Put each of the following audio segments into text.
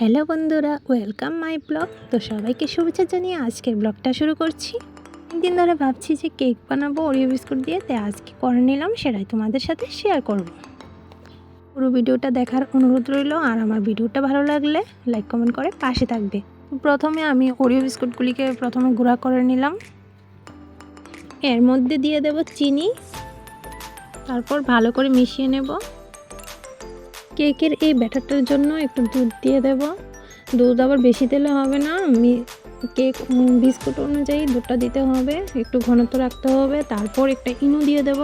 Hello বন্ধুরা, welcome my blog. তো সবাইকে শুভেচ্ছা জানিয়ে আজকের ব্লগটা শুরু করছি। দিন ধরে ভাবছি যে কেক বানাবো ওরিও বিস্কুট দিয়ে। তাই আজকে করে নিলাম, সেটাই তোমাদের সাথে শেয়ার করব। পুরো ভিডিওটা দেখার অনুরোধ রইল, আর আমার ভিডিওটা ভালো লাগলে লাইক কমেন্ট করে পাশে থাকবে। প্রথমে আমি ওরিও বিস্কুটগুলিকে প্রথমে গুঁড়া করে নিলাম। এর মধ্যে দিয়ে দেব চিনি। তারপর ভালো করে মিশিয়ে নেব। কেকের এই ব্যাটারটার জন্য একটু দুধ দিয়ে দেব। দুধ আবার বেশি দিলে হবে না কেক বিস্কুট অনুযায়ী দুধটা দিতে হবে, একটু ঘনত্ব রাখতে হবে, তারপর একটা ইনু দিয়ে দেব।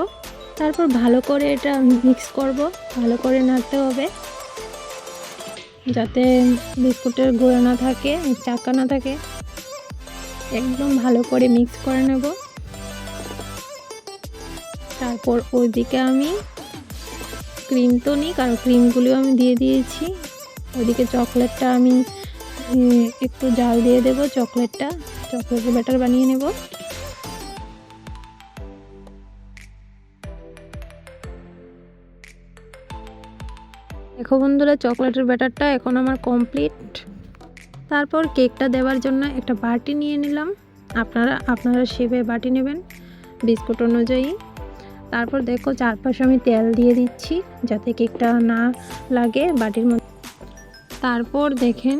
তারপর ভালো করে এটা মিক্স করব, ভালো করে নাড়তে হবে। যাতে বিস্কুটের গোড়া না থাকে, চাকা না থাকে। একদম ভালো করে মিক্স করে নেব। তারপর ওইদিকে আমি ক্রিম তো নিই, কারণ ক্রিমগুলিও আমি দিয়ে দিয়েছি। ওদিকে চকলেটটা আমি একটু জাল দিয়ে দেব চকলেটটা। চকলেটের ব্যাটার বানিয়ে নেব। দেখো বন্ধুরা, চকলেটের ব্যাটারটা এখন আমার কমপ্লিট তারপর কেকটা দেওয়ার জন্য একটা বাটি নিয়ে নিলাম। আপনারা আপনারা শেপে বাটি নেবেন। বিস্কুট অনুযায়ী। তারপর দেখো চারপাশে আমি তেল দিয়ে দিচ্ছি যাতে কেকটা না লাগে বাটির মধ্যে। তারপর দেখেন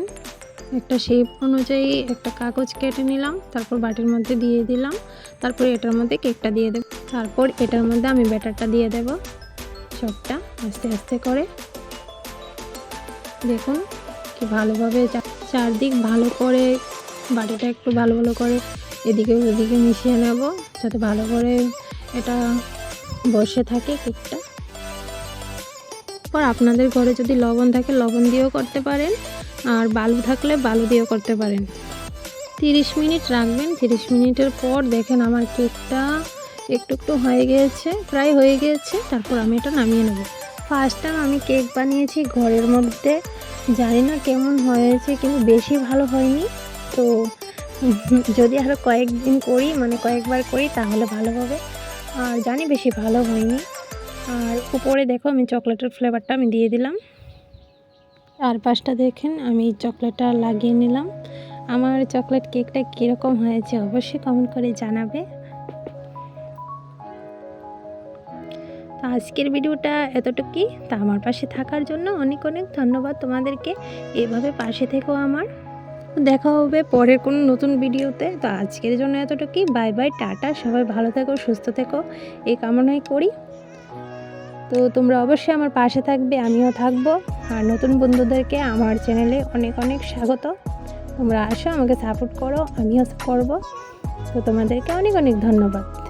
একটা শেপ অনুযায়ী একটা কাগজ কেটে নিলাম, তারপর বাটির মধ্যে দিয়ে দিলাম, তারপর এটার মধ্যে কেকটা দিয়ে দেব। তারপর এটার মধ্যে আমি ব্যাটারটা দিয়ে দেব সবটা আস্তে আস্তে করে। দেখুন কি ভালোভাবে চারদিক ভালো করে, বাটিটা একটু ভালো ভালো করে এদিকে ওদিকে মিশিয়ে নেব যাতে ভালো করে এটা বসে থাকে কেকটা। পর আপনাদের ঘরে যদি লবণ থাকে, লবণ দিয়েও করতে পারেন। আর বালু থাকলে বালু দিয়েও করতে পারেন। তিরিশ মিনিট রাখবেন। তিরিশ মিনিটের পর দেখেন আমার কেকটা একটু একটু হয়ে গিয়েছে, প্রায় হয়ে গিয়েছে। তারপর আমি এটা নামিয়ে নেব। ফার্স্ট টাইম আমি কেক বানিয়েছি ঘরের মধ্যে। জানি না কেমন হয়েছে, কিন্তু বেশি ভালো হয়নি। তো যদি আরও কয়েকদিন করি মানে কয়েকবার করি, তাহলে ভালো হবে। আর জানি বেশি ভালো হয়নি। আর উপরে দেখো আমি চকলেটের ফ্লেভারটা আমি দিয়ে দিলাম। চারপাশটা দেখেন আমি চকলেটটা লাগিয়ে নিলাম। আমার চকলেট কেকটা কীরকম হয়েছে অবশ্যই কমেন্ট করে জানাবে। আজকের ভিডিওটা এতটুকুই। তা আমার পাশে থাকার জন্য অনেক অনেক ধন্যবাদ তোমাদেরকে। এভাবে পাশে থেকেও আমার। দেখা হবে পরের কোনো নতুন ভিডিওতে। তো আজকের জন্য এতটুকুই। Bye bye, tata. সবাই ভালো থেকো, সুস্থ থেকো। এই কামনাই করি। তো তোমরা অবশ্যই আমার পাশে থাকবে, আমিও থাকব। আর নতুন বন্ধুদেরকে আমার চ্যানেলে অনেক অনেক স্বাগত। তোমরা আসো, আমাকে সাপোর্ট করো, আমিও করব। তো তোমাদেরকে অনেক অনেক ধন্যবাদ।